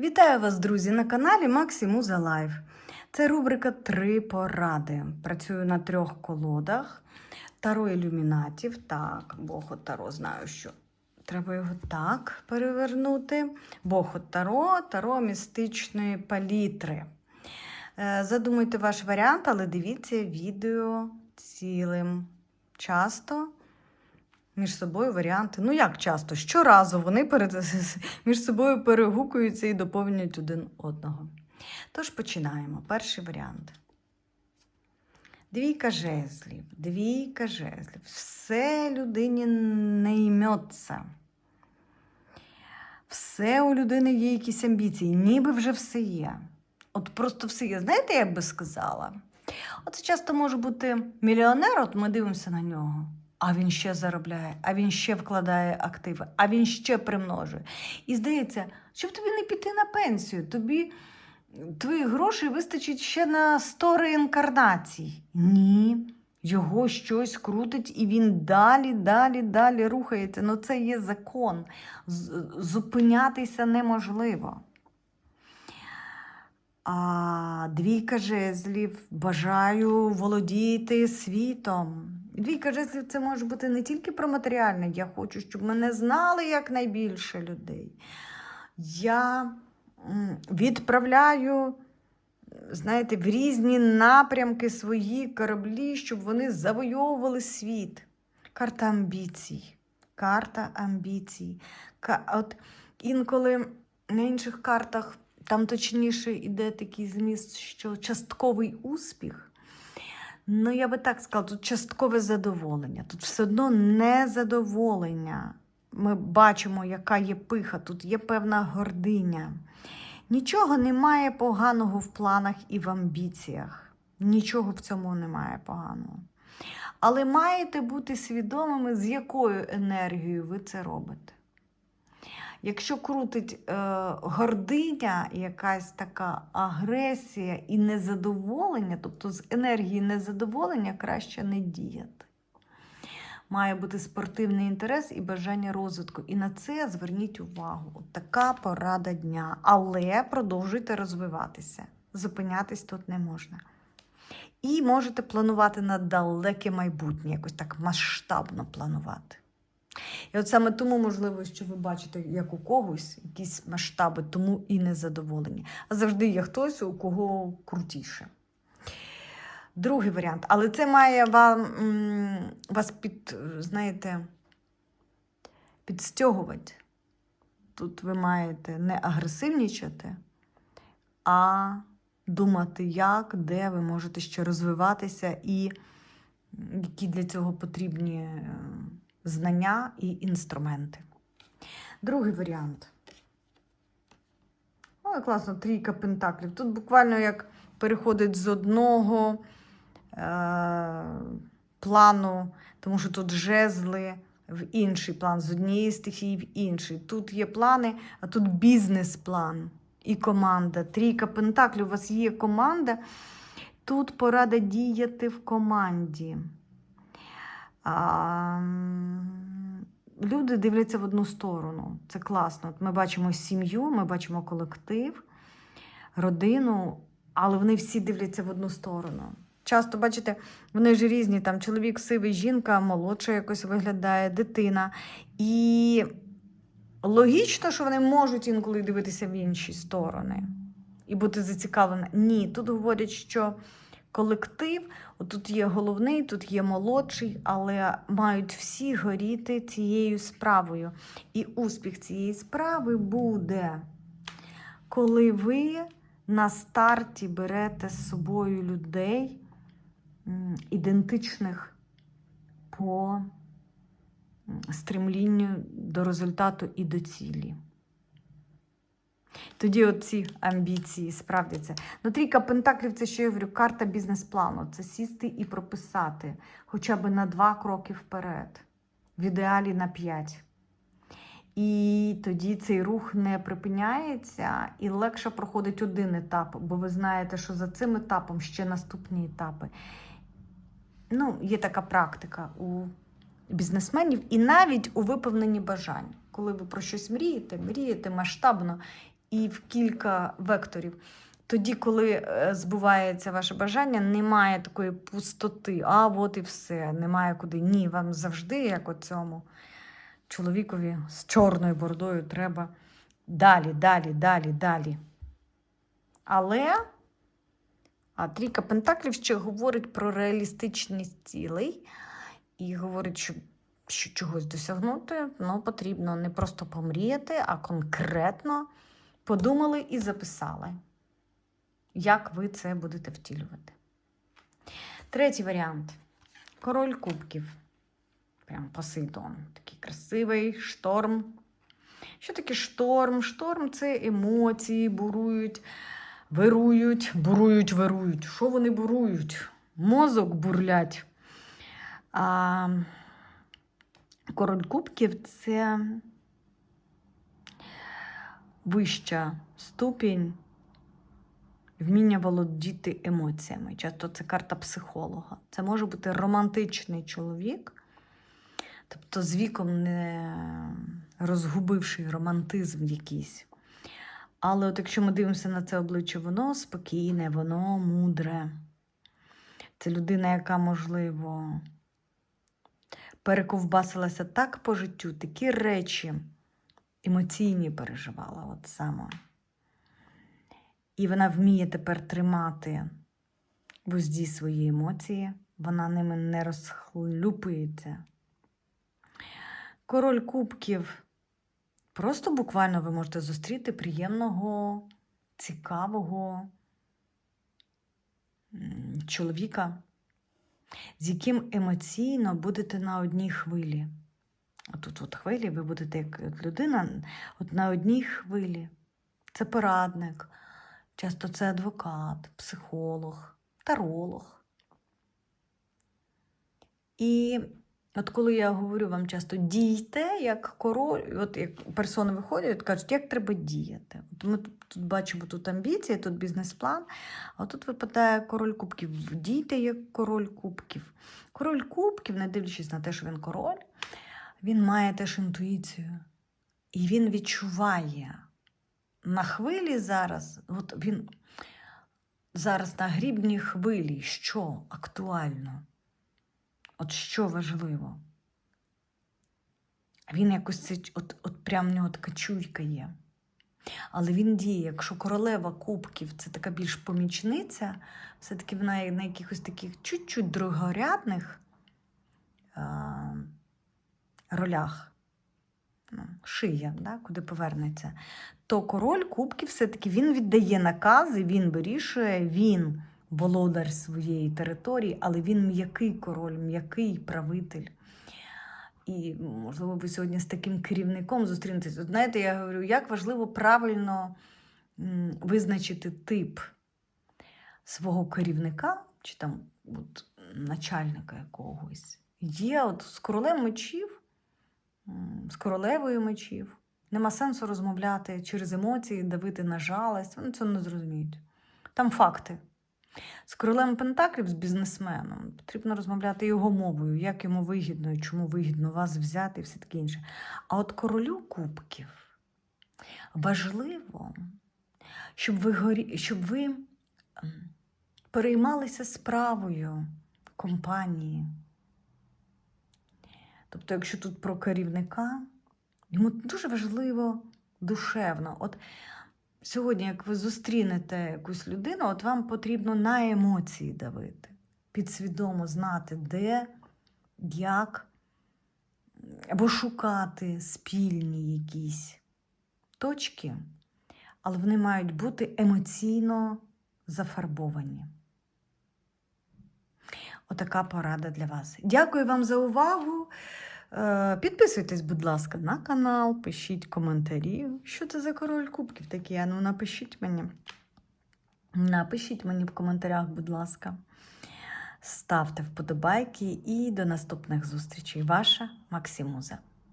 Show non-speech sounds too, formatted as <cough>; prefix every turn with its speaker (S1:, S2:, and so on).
S1: Вітаю вас, друзі, на каналі Максимуза Лайф. Це рубрика Три поради. Працюю на трьох колодах. Таро ілюмінатів. Так, Бог от Таро знаю, що треба його так перевернути. Бог от Таро, Таро містичної палітри. Е, Задумуйте ваш варіант, але дивіться відео цілим. Часто між собою варіанти. Ну як часто? Щоразу вони перед... <laughs> між собою перегукуються і доповнюють один одного. Тож починаємо. Перший варіант. Двійка жезлів, двійка жезлів. Все людині не йметься. Все у людини є якісь амбіції, ніби вже все є. От просто все є. Знаєте, як би сказала? От часто може бути мільйонер, от ми дивимося на нього. А він ще заробляє, а він ще вкладає активи, а він ще примножує. І здається, щоб тобі не піти на пенсію, тобі твоїх грошей вистачить ще на 100 реінкарнацій. Ні, його щось крутить, і він далі, далі, далі рухається. Ну це є закон. Зупинятися неможливо. А двійка жезлів бажаю володіти світом. Двійка жезлів це може бути не тільки про матеріальне. Я хочу, щоб мене знали якнайбільше людей. Я відправляю, знаєте, в різні напрямки свої кораблі, щоб вони завойовували світ. Карта амбіцій. Карта амбіцій. От інколи на інших картах там точніше йде такий зміст, що частковий успіх. Ну, я би так сказала, тут часткове задоволення. Тут все одно незадоволення. Ми бачимо, яка є пиха, тут є певна гординя. Нічого немає поганого в планах і в амбіціях. Нічого в цьому немає поганого. Але маєте бути свідомими, з якою енергією ви це робите. Якщо крутить е, гординя, якась така агресія і незадоволення, тобто з енергії незадоволення краще не діяти. Має бути спортивний інтерес і бажання розвитку. І на це зверніть увагу. От така порада дня. Але продовжуйте розвиватися. Зупинятись тут не можна. І можете планувати на далеке майбутнє, якось так масштабно планувати. І от саме тому, можливо, що ви бачите, як у когось якісь масштаби, тому і незадоволені. А завжди є хтось, у кого крутіше. Другий варіант. Але це має вам, вас під, знаєте, підстягувати. Тут ви маєте не агресивнічати, а думати, як, де ви можете ще розвиватися і які для цього потрібні е, знання і інструменти. Другий варіант. Ой, класно, трійка пентаклів. Тут буквально як переходить з одного е- плану, тому що тут жезли в інший план, з однієї стихії в інший. Тут є плани, а тут бізнес-план і команда. Трійка пентаклів, у вас є команда. Тут порада діяти в команді. А, люди дивляться в одну сторону. Це класно. Ми бачимо сім'ю, ми бачимо колектив, родину, але вони всі дивляться в одну сторону. Часто, бачите, вони ж різні, там чоловік сивий, жінка, молодша якось виглядає, дитина. І логічно, що вони можуть інколи дивитися в інші сторони і бути зацікавлені. Ні, тут говорять, що колектив, тут є головний, тут є молодший, але мають всі горіти цією справою. І успіх цієї справи буде, коли ви на старті берете з собою людей ідентичних по стремлінню до результату і до цілі. Тоді оці амбіції справдяться. Ну, трійка пентаклів це що я говорю, карта бізнес-плану. Це сісти і прописати хоча б на два кроки вперед, в ідеалі на п'ять. І тоді цей рух не припиняється і легше проходить один етап, бо ви знаєте, що за цим етапом ще наступні етапи. Ну, є така практика у бізнесменів і навіть у виповненні бажань. Коли ви про щось мрієте, мрієте масштабно і в кілька векторів. Тоді, коли е, збувається ваше бажання, немає такої пустоти. А от і все, немає куди. Ні, вам завжди, як оцьому чоловікові з чорною бородою, треба далі, далі, далі, далі. Але а трійка Пентаклів ще говорить про реалістичність цілей і говорить, що, що чогось досягнути ну, потрібно не просто помріяти, а конкретно подумали і записали, як ви це будете втілювати. Третій варіант король кубків. Прям Посейдон. Такий красивий шторм. Що таке шторм? Шторм це емоції, бурують, вирують, бурують, вирують. Що вони бурують? Мозок бурлять. А король кубків це вища ступінь вміння володіти емоціями. Часто це карта психолога. Це може бути романтичний чоловік, тобто з віком не розгубивший романтизм якийсь. Але от якщо ми дивимося на це обличчя, воно спокійне, воно мудре. Це людина, яка, можливо, перековбасилася так по життю, такі речі емоційні переживала от саме. І вона вміє тепер тримати в узді свої емоції, вона ними не розхлюпується. Король кубків. Просто буквально ви можете зустріти приємного, цікавого чоловіка, з яким емоційно будете на одній хвилі. Отут от хвилі ви будете як людина от на одній хвилі. Це порадник, часто це адвокат, психолог, таролог. І от коли я говорю вам часто дійте, як король, от як персони виходять, кажуть, як треба діяти. От ми тут, тут бачимо тут амбіції, тут бізнес-план, а тут випадає король кубків. Дійте як король кубків. Король кубків, не дивлячись на те, що він король, він має теж інтуїцію. І він відчуває на хвилі зараз, от він зараз на грібній хвилі, що актуально. От що важливо? Він якось це, от, от прям в нього така є. Але він діє, якщо королева кубків це така більш помічниця, все-таки вона на якихось таких чуть-чуть другорядних ролях, ну, шия, да, куди повернеться, то король кубків все-таки він віддає накази, він вирішує, він володар своєї території, але він м'який король, м'який правитель. І, можливо, ви сьогодні з таким керівником зустрінетесь. Знаєте, я говорю, як важливо правильно визначити тип свого керівника чи там от, начальника якогось. Є от з королем мечів, з королевою мечів. Нема сенсу розмовляти через емоції, давити на жалость. Вони цього не зрозуміють. Там факти. З королем Пентаклів, з бізнесменом, потрібно розмовляти його мовою, як йому вигідно і чому вигідно вас взяти і все таке інше. А от королю кубків важливо, щоб ви, горі... щоб ви переймалися справою компанії. Тобто, якщо тут про керівника, йому дуже важливо душевно. От сьогодні, як ви зустрінете якусь людину, от вам потрібно на емоції давити, підсвідомо знати, де, як, або шукати спільні якісь точки, але вони мають бути емоційно зафарбовані. Отака порада для вас. Дякую вам за увагу. Е, Підписуйтесь, будь ласка, на канал, пишіть коментарі. Що це за король кубків такі? А Ну, напишіть мені. Напишіть мені в коментарях, будь ласка. Ставте вподобайки і до наступних зустрічей. Ваша Максимуза.